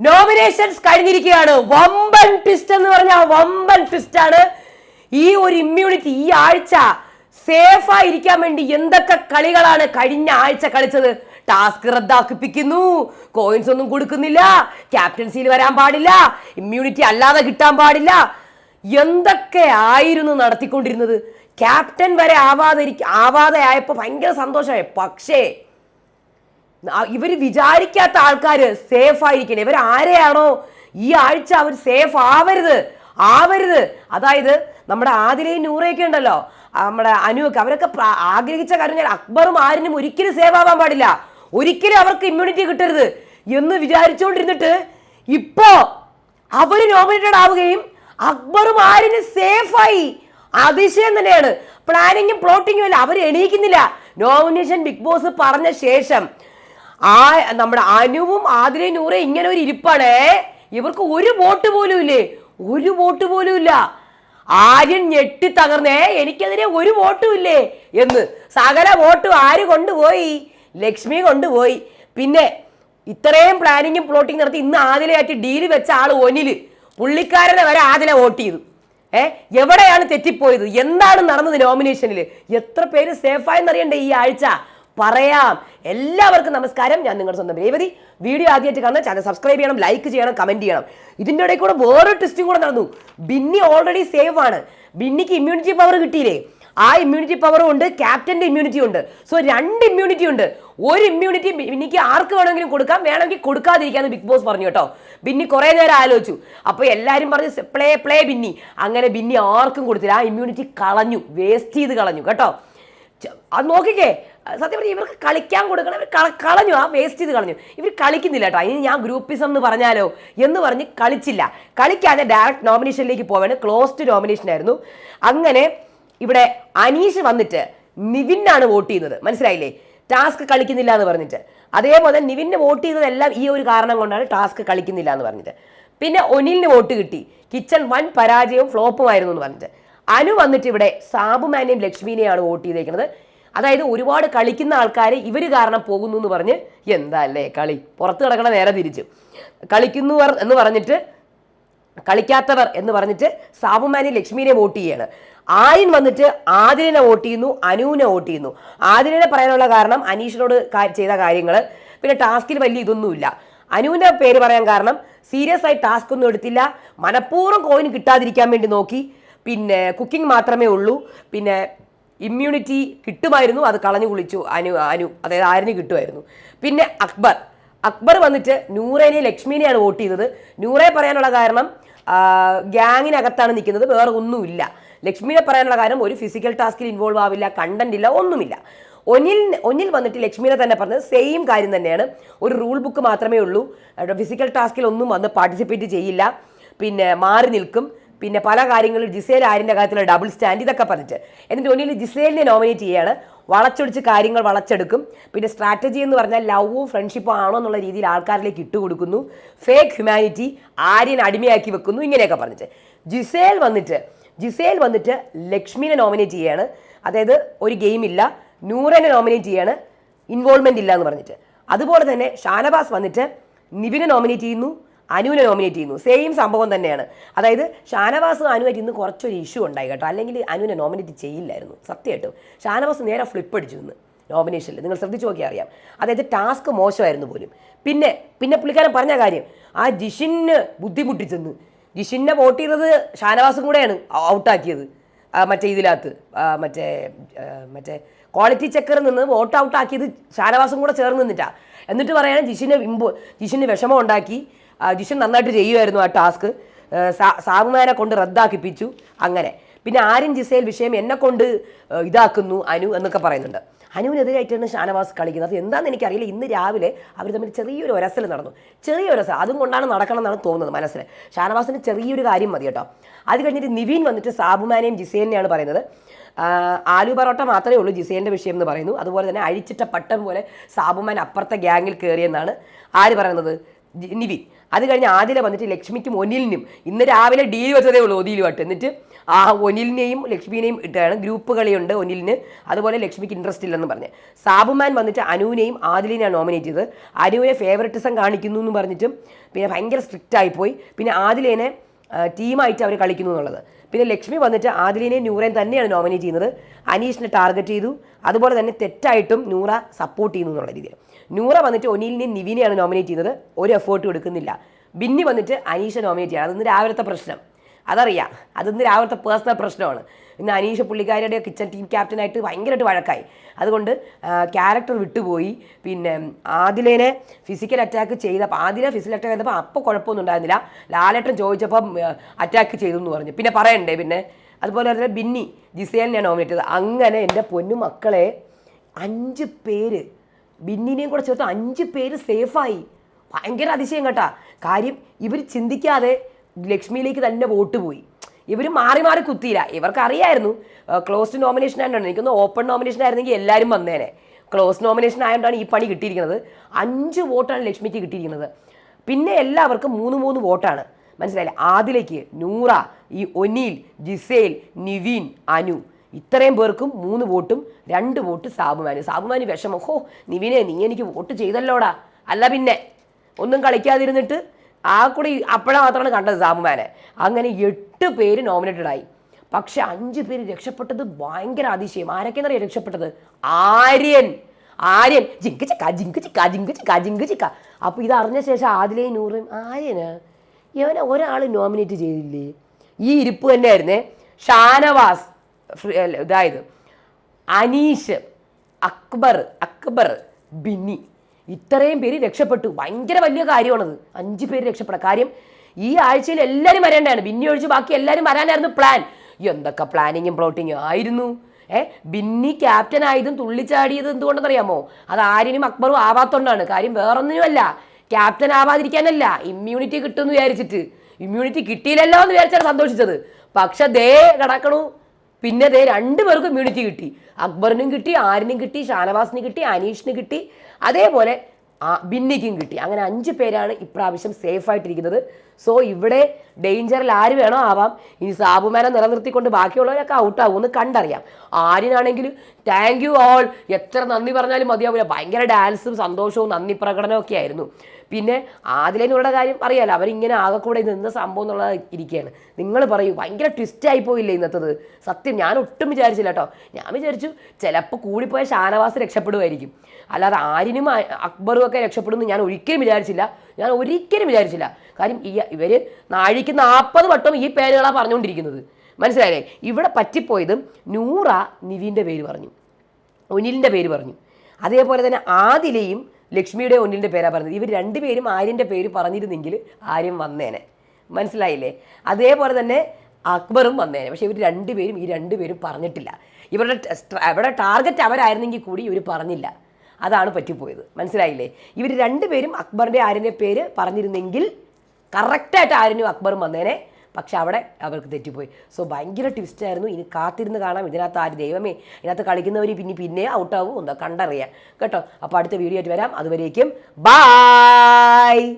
Nominations കഴിഞ്ഞിരിക്കുകയാണ്. വമ്പൻ twist എന്ന് പറഞ്ഞാൽ വമ്പൻ ട്വിസ്റ്റ് ആണ്. ഈ ഒരു ഇമ്മ്യൂണിറ്റി ഈ ആഴ്ച സേഫ് ആയിരിക്കാൻ വേണ്ടി എന്തൊക്കെ കളികളാണ് കഴിഞ്ഞ ആഴ്ച കളിച്ചത്? ടാസ്ക് റദ്ദാക്കിപ്പിക്കുന്നു. കോയിൻസ് ഒന്നും കൊടുക്കുന്നില്ല. ക്യാപ്റ്റൻസിയിൽ വരാൻ പാടില്ല. ഇമ്മ്യൂണിറ്റി അല്ലാതെ കിട്ടാൻ പാടില്ല. എന്തൊക്കെ ആയിരുന്നു നടത്തിക്കൊണ്ടിരുന്നത്? ക്യാപ്റ്റൻ വരെ ആവാതെ ആവാതെ ആയപ്പോൾ ഭയങ്കര സന്തോഷമായി. പക്ഷേ ഇവർ വിചാരിക്കാത്ത ആൾക്കാർ സേഫ് ആയിരിക്കണം. ഇവർ ആരെയാണോ? ഈ ആഴ്ച അവർ സേഫ് ആവരുത്. ആവരുത്. അതായത് നമ്മുടെ ആദിലയും നൂറയൊക്കെ ഉണ്ടല്ലോ. നമ്മുടെ അനുവൊക്കെ. അവരൊക്കെ ആഗ്രഹിച്ച കാര്യം അക്ബറും ആരിനും ഒരിക്കലും സേവ് ആവാൻ പാടില്ല. ഒരിക്കലും അവർക്ക് ഇമ്മ്യൂണിറ്റി കിട്ടരുത് എന്ന് വിചാരിച്ചുകൊണ്ടിരുന്നിട്ട് ഇപ്പോ അവർ നോമിനേറ്റഡ് ആവുകയും അക്ബറും ആരിനും സേഫായി അതിശയം തന്നെയാണ്. പ്ലാനിങ്ങും പ്ലോട്ടിങ്ങും അല്ല അവർ എണീക്കുന്നില്ല. നോമിനേഷൻ ബിഗ് ബോസ് പറഞ്ഞ ശേഷം. ആ നമ്മുടെ അനുവും ആതിരയും നൂറെ ഇങ്ങനെ ഒരു ഇരിപ്പാണേ. ഇവർക്ക് ഒരു വോട്ട് പോലും ഇല്ലേ? ഒരു വോട്ട് പോലും ഇല്ല. ആര്യൻ ഞെട്ടി തകർന്നേ എനിക്കെതിരെ ഒരു വോട്ടും ഇല്ലേ? എന്ന്. സകല വോട്ട് ആര് കൊണ്ടുപോയി? ലക്ഷ്മി കൊണ്ടുപോയി. പിന്നെ ഇത്രയും പ്ലാനിങ്ങും പ്ലോട്ടിങ് നടത്തി ഇന്ന് ആദിലയായിട്ട് ഡീൽ വെച്ച ആൾ ഒനിൽ. പുള്ളിക്കാരനെ വരെ ആദില വോട്ട് ചെയ്തു. ഏ എവിടെയാണ് തെറ്റിപ്പോയത്? എന്താണ് നടന്നത് നോമിനേഷനിൽ എത്ര പേര് സേഫായെന്നറിയണ്ടേ ഈ ആഴ്ച? പറയാം. എല്ലാവർക്കും നമസ്കാരം. ഞാൻ നിങ്ങളുടെ സ്വന്തം രേവതി. വീഡിയോ ആദ്യമായിട്ട് കാണുന്ന ചാനൽ സബ്സ്ക്രൈബ് ചെയ്യണം ലൈക്ക് ചെയ്യണം കമന്റ് ചെയ്യണം. ഇതിന്റെ ഇടയിൽ കൂടെ വേറെ ടെസ്റ്റും കൂടെ നടന്നു. ബിന്നി ഓൾറെഡി സേഫ് ആണ്. ബിന്നിക്ക് ഇമ്മ്യൂണിറ്റി പവർ കിട്ടിയില്ലേ? ആ ഇമ്മ്യൂണിറ്റി പവറും ഉണ്ട് ക്യാപ്റ്റന്റെ ഇമ്മ്യൂണിറ്റി ഉണ്ട്. സോ രണ്ട് ഇമ്മ്യൂണിറ്റി ഉണ്ട്. ഒരു ഇമ്മ്യൂണിറ്റി ബിന്നിക്ക് ആർക്ക് വേണമെങ്കിലും കൊടുക്കാം. വേണമെങ്കിൽ കൊടുക്കാതിരിക്കാന്ന് ബിഗ് ബോസ് പറഞ്ഞു കേട്ടോ. ബിന്നി കുറേ നേരം ആലോചിച്ചു. അപ്പോൾ എല്ലാവരും പറഞ്ഞു പ്ലേ പ്ലേ ബിന്നി. അങ്ങനെ ബിന്നി ആർക്കും കൊടുത്തില്ല. ആ ഇമ്മ്യൂണിറ്റി കളഞ്ഞു വേസ്റ്റ് ചെയ്ത് കളഞ്ഞു കേട്ടോ. അത് നോക്കിക്കേ. സത്യം പറഞ്ഞാൽ ഇവർക്ക് കളിക്കാൻ കൊടുക്കണം. ഇവർ കള- കളഞ്ഞു. ആ വേസ്റ്റ് ചെയ്ത് കളഞ്ഞു. ഇവർ കളിക്കുന്നില്ല കേട്ടോ. ഇനി ഞാൻ ഗ്രൂപ്പിസം എന്ന് പറഞ്ഞാലോ എന്ന് പറഞ്ഞ് കളിച്ചില്ല. കളിക്കാതെ ഡയറക്റ്റ് നോമിനേഷനിലേക്ക് പോവാണ്. ക്ലോസ്ഡ് നോമിനേഷൻ ആയിരുന്നു. അങ്ങനെ ഇവിടെ അനീഷ് വന്നിട്ട് നിവിനാണ് വോട്ട് ചെയ്യുന്നത്. മനസ്സിലായില്ലേ? ടാസ്ക് കളിക്കുന്നില്ല എന്ന് പറഞ്ഞിട്ട്. അതേപോലെ നിവിന് വോട്ട് ചെയ്തതെല്ലാം ഈ ഒരു കാരണം കൊണ്ടാണ് ടാസ്ക് കളിക്കുന്നില്ല എന്ന് പറഞ്ഞിട്ട്. പിന്നെ ഒനിലിന് വോട്ട് കിട്ടി. കിച്ചൺ വൻ പരാജയവും ഫ്ലോപ്പുമായിരുന്നു എന്ന് പറഞ്ഞിട്ട്. അനു വന്നിട്ട് ഇവിടെ സാബുമാനെയും ലക്ഷ്മിനെയാണ് വോട്ട് ചെയ്തേക്കുന്നത്. അതായത് ഒരുപാട് കളിക്കുന്ന ആൾക്കാർ ഇവർ കാരണം പോകുന്നു എന്ന് പറഞ്ഞ് എന്താ അല്ലേ കളി? പുറത്ത് കിടക്കണ നേരെ തിരിച്ചു. കളിക്കുന്നു എന്ന് പറഞ്ഞിട്ട് കളിക്കാത്തവർ എന്ന് പറഞ്ഞിട്ട് സാബുമാനി ലക്ഷ്മീനെ വോട്ട് ചെയ്യാണ്. ആര്യൻ വന്നിട്ട് ആതിരനെ വോട്ട് ചെയ്യുന്നു അനുവിനെ വോട്ട് ചെയ്യുന്നു. ആതിരനെ പറയാനുള്ള കാരണം അനീഷിനോട് ചെയ്ത കാര്യങ്ങൾ പിന്നെ ടാസ്കിൽ വലിയ ഇതൊന്നുമില്ല. അനുവിന്റെ പേര് പറയാൻ കാരണം സീരിയസ് ആയി ടാസ്ക് ഒന്നും എടുത്തില്ല. മനഃപൂർവം കോയിൻ കിട്ടാതിരിക്കാൻ വേണ്ടി നോക്കി. പിന്നെ കുക്കിംഗ് മാത്രമേ ഉള്ളൂ. പിന്നെ ഇമ്മ്യൂണിറ്റി കിട്ടുമായിരുന്നു. അത് കളഞ്ഞു കുളിച്ചു. അനു അനു അതായത് ആരിന് കിട്ടുമായിരുന്നു. പിന്നെ അക്ബർ. അക്ബർ വന്നിട്ട് നൂറേനെ ലക്ഷ്മീനെയാണ് വോട്ട് ചെയ്തത്. നൂറെ പറയാനുള്ള കാരണം ഗ്യാങ്ങിനകത്താണ് നിൽക്കുന്നത്. വേറെ ഒന്നുമില്ല. ലക്ഷ്മിനെ പറയാനുള്ള കാരണം ഒരു ഫിസിക്കൽ ടാസ്കിൽ ഇൻവോൾവ് ആവില്ല കണ്ടന്റ് ഇല്ല ഒന്നുമില്ല. ഒന്നിൽ ഒന്നിൽ വന്നിട്ട് ലക്ഷ്മിനെ തന്നെ പറഞ്ഞത് സെയിം കാര്യം തന്നെയാണ്. ഒരു റൂൾ ബുക്ക് മാത്രമേ ഉള്ളൂ. ഫിസിക്കൽ ടാസ്കിൽ ഒന്നും വന്ന് പാർട്ടിസിപ്പേറ്റ് ചെയ്യില്ല. പിന്നെ മാറി നിൽക്കും. പിന്നെ പല കാര്യങ്ങളും ജിസേൽ ആരിന്റെ കാര്യത്തിൽ ഡബിൾ സ്റ്റാൻഡ് ഇതൊക്കെ പറഞ്ഞിട്ട്. എന്നിട്ട് ഒന്നിൽ ജിസേലിനെ നോമിനേറ്റ് ചെയ്യാണ്. വളച്ചൊടിച്ച് കാര്യങ്ങൾ വളച്ചെടുക്കും. പിന്നെ സ്ട്രാറ്റജി എന്ന് പറഞ്ഞാൽ ലവും ഫ്രണ്ട്ഷിപ്പും ആണോ എന്നുള്ള രീതിയിൽ ആൾക്കാരിലേക്ക് ഇട്ടുകൊടുക്കുന്നു ഫേക്ക് ഹ്യൂമാനിറ്റി ആര്യൻ അടിമയാക്കി വെക്കുന്നു. ഇങ്ങനെയൊക്കെ പറഞ്ഞിട്ട്. ജിസേൽ വന്നിട്ട് ജിസേൽ വന്നിട്ട് ലക്ഷ്മിനെ നോമിനേറ്റ് ചെയ്യാണ്. അതായത് ഒരു ഗെയിം ഇല്ല. നൂറനെ നോമിനേറ്റ് ചെയ്യാണ്. ഇൻവോൾവ്മെന്റ് ഇല്ല എന്ന് പറഞ്ഞിട്ട്. അതുപോലെ തന്നെ ഷാനവാസ് വന്നിട്ട് നിവിനെ നോമിനേറ്റ് ചെയ്യുന്നു. അനുവിനെ നോമിനേറ്റ് ചെയ്യുന്നു. സെയിം സംഭവം തന്നെയാണ്. അതായത് ഷാനവാസും അനുവായിട്ട് ഇന്ന് കുറച്ചൊരു ഇഷ്യൂ ഉണ്ടായി കേട്ടോ. അല്ലെങ്കിൽ അനുവിനെ നോമിനേറ്റ് ചെയ്യില്ലായിരുന്നു. സത്യമായിട്ടും. ഷാനവാസ് നേരെ ഫ്ലിപ്പ് അടിച്ചു ഇന്ന് നോമിനേഷനിൽ നിങ്ങൾ ശ്രദ്ധിച്ചു നോക്കിയാൽ അറിയാം. അതായത് ടാസ്ക് മോശമായിരുന്നു പോലും. പിന്നെ പിന്നെ പുള്ളിക്കാരൻ പറഞ്ഞ കാര്യം ആ ജിഷിന് ബുദ്ധിമുട്ടിച്ചെന്ന്. ജിഷിനെ വോട്ട് ചെയ്തത് ഷാനവാസും കൂടെയാണ് ഔട്ടാക്കിയത് മറ്റേ ഇതിനകത്ത് ആ, മറ്റേ മറ്റേ ക്വാളിറ്റി ചെക്കറിൽ നിന്ന് വോട്ട് ഔട്ടാക്കിയത് ഷാനവാസും കൂടെ ചേർന്ന് നിന്നിട്ടാണ് എന്നിട്ട് പറയുകയാണെങ്കിൽ ജിഷിന് ഇമ്പോ ജിഷിന് വിഷമം ഉണ്ടാക്കി. ജിഷൻ നന്നായിട്ട് ചെയ്യുമായിരുന്നു ആ ടാസ്ക്. സാബുമാനെ കൊണ്ട് റദ്ദാക്കിപ്പിച്ചു. അങ്ങനെ. പിന്നെ ആര്യൻ ജിസേൽ വിഷയം എന്നെ കൊണ്ട് ഇതാക്കുന്നു അനു എന്നൊക്കെ പറയുന്നുണ്ട്. അനുവിനെതിരായിട്ടാണ് ഷാനവാസ് കളിക്കുന്നത്. അത് എന്താണെന്ന് എനിക്കറിയില്ല. ഇന്ന് രാവിലെ അവർ തമ്മിൽ ചെറിയൊരു ഒരസൽ നടന്നു. ചെറിയ ഒരസൽ. അതും കൊണ്ടാണ് നടക്കണം എന്നാണ് തോന്നുന്നത് മനസ്സിൽ. ഷാനവാസിന് ചെറിയൊരു കാര്യം മതി കേട്ടോ. അത് കഴിഞ്ഞിട്ട് നിവീൻ വന്നിട്ട് സാബുമാനെയും ജിസേലിനെയാണ് പറയുന്നത്. ആലു പറോട്ട മാത്രമേ ഉള്ളൂ ജിസേലിന്റെ വിഷയം എന്ന് പറയുന്നു. അതുപോലെ തന്നെ അഴിച്ചിട്ട പട്ടം പോലെ സാബുമാൻ അപ്പുറത്തെ ഗ്യാങ്ങിൽ കയറിയെന്നാണ് ആര് പറയുന്നത്? നിവിൻ അത് കഴിഞ്ഞ് ആദില വന്നിട്ട് ലക്ഷ്മിക്കും ഒനിലിനും. ഇന്ന് രാവിലെ ഡീൽ വെച്ചതേ ഉള്ളൂ ഒനിലുമായിട്ട് എന്നിട്ട് ആ ഒനിലിനെയും ലക്ഷ്മിനെയും ഇട്ടാണ് ഗ്രൂപ്പ് കളിയുണ്ട് ഒനിലിന്. അതുപോലെ ലക്ഷ്മിക്ക് ഇൻട്രസ്റ്റ് ഇല്ലെന്ന് പറഞ്ഞ്. സാബുമാൻ വന്നിട്ട് അനുവിനെയും ആദിലിനെയാണ് നോമിനേറ്റ് ചെയ്തത്. അനുവിനെ ഫേവററ്റിസം കാണിക്കുന്നു എന്ന് പറഞ്ഞിട്ടും പിന്നെ ഭയങ്കര സ്ട്രിക്റ്റ് ആയിപ്പോയി. പിന്നെ ആദിലേനെ ടീമായിട്ട് അവർ കളിക്കുന്നു എന്നുള്ളത്. പിന്നെ ലക്ഷ്മി വന്നിട്ട് ആദിലിനെയും നൂറേം തന്നെയാണ് നോമിനേറ്റ് ചെയ്യുന്നത്. അനീഷിനെ ടാർഗറ്റ് ചെയ്തു. അതുപോലെ തന്നെ തെറ്റായിട്ടും നൂറ സപ്പോർട്ട് ചെയ്യുന്നു എന്നുള്ള രീതിയിൽ. നൂറ വന്നിട്ട് ഒനീലിനെയും നിവിനെയാണ് നോമിനേറ്റ് ചെയ്യുന്നത്. ഒരു എഫേർട്ടും കൊടുക്കുന്നില്ല ബിന്നി വന്നിട്ട് അനീഷ നോമിനേറ്റ് ചെയ്യണം. അതൊന്ന് രാവിലത്തെ പ്രശ്നം. അതറിയാം. അതൊന്ന് രാവിലത്തെ പേഴ്സണൽ പ്രശ്നമാണ്. ഇന്ന് അനീഷ പുള്ളിക്കാരുടെ കിച്ചൺ ടീം ക്യാപ്റ്റനായിട്ട് ഭയങ്കരമായിട്ട് വഴക്കായി. അതുകൊണ്ട് ക്യാരക്ടർ വിട്ടുപോയി. പിന്നെ ആദിലേനെ ഫിസിക്കൽ അറ്റാക്ക് ചെയ്തപ്പോൾ ആദിലെ ഫിസിക്കൽ അറ്റാക്ക് ചെയ്തപ്പോൾ അപ്പോൾ കുഴപ്പമൊന്നും ഉണ്ടായിരുന്നില്ല. ലാലേട്ടൻ ചോദിച്ചപ്പം അറ്റാക്ക് ചെയ്തു എന്ന് പറഞ്ഞു. പിന്നെ പറയണ്ടേ പിന്നെ? അതുപോലെ തന്നെ ബിന്നി ജിസേലിനെയാണ് നോമിനേറ്റ് ചെയ്തത്. അങ്ങനെ എന്റെ പൊന്നു മക്കളെ അഞ്ച് പേര് ബിന്നിനെയും കൂടെ ചേർത്ത് അഞ്ച് പേര് സേഫായി. ഭയങ്കര അതിശയം കേട്ടാ. കാര്യം ഇവർ ചിന്തിക്കാതെ ലക്ഷ്മിയിലേക്ക് തന്നെ വോട്ട് പോയി. ഇവർ മാറി മാറി കുത്തിയില്ല. ഇവർക്ക് അറിയായിരുന്നു ക്ലോസ്ഡ് നോമിനേഷൻ ആയതുകൊണ്ട് എനിക്കൊന്ന് ഓപ്പൺ നോമിനേഷൻ ആയിരുന്നെങ്കിൽ എല്ലാവരും വന്നേനെ. ക്ലോസ് നോമിനേഷൻ ആയതുകൊണ്ടാണ് ഈ പണി കിട്ടിയിരിക്കുന്നത്. അഞ്ച് വോട്ടാണ് ലക്ഷ്മിക്ക് കിട്ടിയിരിക്കുന്നത്. പിന്നെ എല്ലാവർക്കും മൂന്ന് മൂന്ന് വോട്ടാണ്. മനസ്സിലായില്ലേ? ആദിലേക്ക് നൂറ ഈ ഒനീൽ ജിസേൽ നിവീൻ അനു. ഇത്രയും പേർക്കും മൂന്ന് വോട്ടും രണ്ട് വോട്ട് സാബുമാന്. സാബുമാന് വിഷമം. ഹോ നിവിനെ നീ എനിക്ക് വോട്ട് ചെയ്തല്ലോടാ. അല്ല പിന്നെ ഒന്നും കളിക്കാതിരുന്നിട്ട് ആ കൂടി അപ്പോഴാണ് മാത്രമാണ് കണ്ടത് സാബുമാനെ. അങ്ങനെ എട്ട് പേര് നോമിനേറ്റഡ് ആയി. പക്ഷെ അഞ്ച് പേര് രക്ഷപ്പെട്ടത് ഭയങ്കര അതിശയം. ആരൊക്കെയെന്നറിയാം രക്ഷപ്പെട്ടത്? ആര്യൻ. ആര്യൻ. ജിങ്ക് ചിക്ക ജിങ്ക് ചിക്ക ജിങ്ക് ചിക്ക ജിങ്ക് ചിക്ക. അപ്പോൾ ഇത് അറിഞ്ഞ ശേഷം ആദിലേ നൂറും ആര്യന്? ഇവനെ ഒരാൾ നോമിനേറ്റ് ചെയ്തില്ലേ? ഈ ഇരിപ്പ് തന്നെയായിരുന്നേ. ഷാനവാസ്. ഇതായത്. അനീഷ് അക്ബർ അക്ബർ ബിന്നി. ഇത്രയും പേര് രക്ഷപ്പെട്ടു. ഭയങ്കര വലിയ കാര്യമാണത്. അഞ്ച് പേര് രക്ഷപ്പെടാം. കാര്യം ഈ ആഴ്ചയിൽ എല്ലാവരും വരേണ്ടതാണ്. ബിന്നി ഒഴിച്ച് ബാക്കി എല്ലാവരും വരാനായിരുന്നു പ്ലാൻ എന്തൊക്കെ പ്ലാനിങ്ങും പ്ലോട്ടിങ്ങും ആയിരുന്നു. ഏ ബിന്നി ക്യാപ്റ്റൻ ആയതും തുള്ളിച്ചാടിയത് എന്തുകൊണ്ടെന്നറിയാമോ? അത് ആരിനും അക്ബറും ആവാത്തോണ്ടാണ്. കാര്യം വേറൊന്നിനുമല്ല. ക്യാപ്റ്റൻ ആവാതിരിക്കാനല്ല. ഇമ്മ്യൂണിറ്റി കിട്ടുമെന്ന് വിചാരിച്ചിട്ട്. ഇമ്മ്യൂണിറ്റി കിട്ടിയില്ലല്ലോ എന്ന് വിചാരിച്ചാണ് സന്തോഷിച്ചത്. പക്ഷെ ദേ കിടക്കണു. പിന്നെ ദേ രണ്ടു പേർക്കും ഇമ്മ്യൂണിറ്റി കിട്ടി. അക്ബറിനും കിട്ടി ആരിനും കിട്ടി ഷാനവാസിന് കിട്ടി അനീഷിന് കിട്ടി. അതേപോലെ ബിന്നിക്കും കിട്ടി. അങ്ങനെ അഞ്ച് പേരാണ് ഇപ്രാവശ്യം സേഫ് ആയിട്ടിരിക്കുന്നത്. സോ ഇവിടെ ഡേഞ്ചറിൽ ആര് വേണോ ആവാം. ഇനി സാബുമാനെ നിലനിർത്തിക്കൊണ്ട് ബാക്കിയുള്ളവരൊക്കെ ഔട്ടാകും എന്ന് കണ്ടറിയാം. ആര്യനാണെങ്കിൽ താങ്ക് യു ഓൾ എത്ര നന്ദി പറഞ്ഞാലും മതിയാവില്ല ഭയങ്കര ഡാൻസും സന്തോഷവും നന്ദി പ്രകടനവും ഒക്കെ ആയിരുന്നു. പിന്നെ ആദിലേനുള്ള കാര്യം അറിയാലോ. അവരിങ്ങനെ ആകെ കൂടെ നിന്ന സംഭവം എന്നുള്ളത് ഇരിക്കുകയാണ് നിങ്ങൾ പറയൂ ഭയങ്കര ട്വിസ്റ്റ് ആയി പോയില്ലേ ഇന്നത്തത്? സത്യം ഞാൻ ഒട്ടും വിചാരിച്ചില്ല കേട്ടോ ഞാൻ വിചാരിച്ചു ചിലപ്പോൾ കൂടിപ്പോയ ഷാനവാസ് രക്ഷപ്പെടുമായിരിക്കും. അല്ലാതെ ആരിനും അ- അക്ബറും ഒക്കെ രക്ഷപ്പെടുമെന്ന് ഞാൻ ഒരിക്കലും വിചാരിച്ചില്ല. ഞാൻ ഒരിക്കലും വിചാരിച്ചില്ല. കാര്യം ഈ ഇവർ നാഴിക്ക് നാൽപ്പത് വട്ടം ഈ പേരുകളാണ് പറഞ്ഞുകൊണ്ടിരിക്കുന്നത്. മനസ്സിലായില്ലേ? ഇവിടെ പറ്റിപ്പോയതും നൂറ നിവിന്റെ പേര് പറഞ്ഞു. ഒനിലിന്റെ പേര് പറഞ്ഞു. അതേപോലെ തന്നെ ആദിലയും ലക്ഷ്മിയുടെ ഒന്നിലിന്റെ പേരാണ് പറഞ്ഞത്. ഇവർ രണ്ടുപേരും ആര്യന്റെ പേര് പറഞ്ഞിരുന്നെങ്കിൽ ആര്യം വന്നേനെ. മനസ്സിലായില്ലേ? അതേപോലെ തന്നെ അക്ബറും വന്നേനെ. പക്ഷേ ഇവർ രണ്ടുപേരും ഈ രണ്ടുപേരും പറഞ്ഞിട്ടില്ല. ഇവരുടെ ഇവിടെ ടാർഗറ്റ് അവരായിരുന്നെങ്കിൽ കൂടി ഇവർ പറഞ്ഞില്ല. അതാണ് പറ്റിപ്പോയത്. മനസ്സിലായില്ലേ? ഇവർ രണ്ടുപേരും അക്ബറിന്റെ ആര്യന്റെ പേര് പറഞ്ഞിരുന്നെങ്കിൽ കറക്റ്റായിട്ട് ആര്യനും അക്ബറും വന്നേനെ. പക്ഷെ അവിടെ അവർക്ക് തെറ്റിപ്പോയി. സോ ഭയങ്കര ട്വിസ്റ്റ് ആയിരുന്നു. ഇനി കാത്തിരുന്ന് കാണാം. ഇതിനകത്ത് ആര് ദൈവമേ? ഇതിനകത്ത് കളിക്കുന്നവർ പിന്നെ പിന്നെ ഔട്ടാവും. എന്താ കണ്ടറിയാം. കേട്ടോ? അപ്പോൾ അടുത്ത വീഡിയോ ആയിട്ട് വരാം. അതുവരേക്കും ബായ്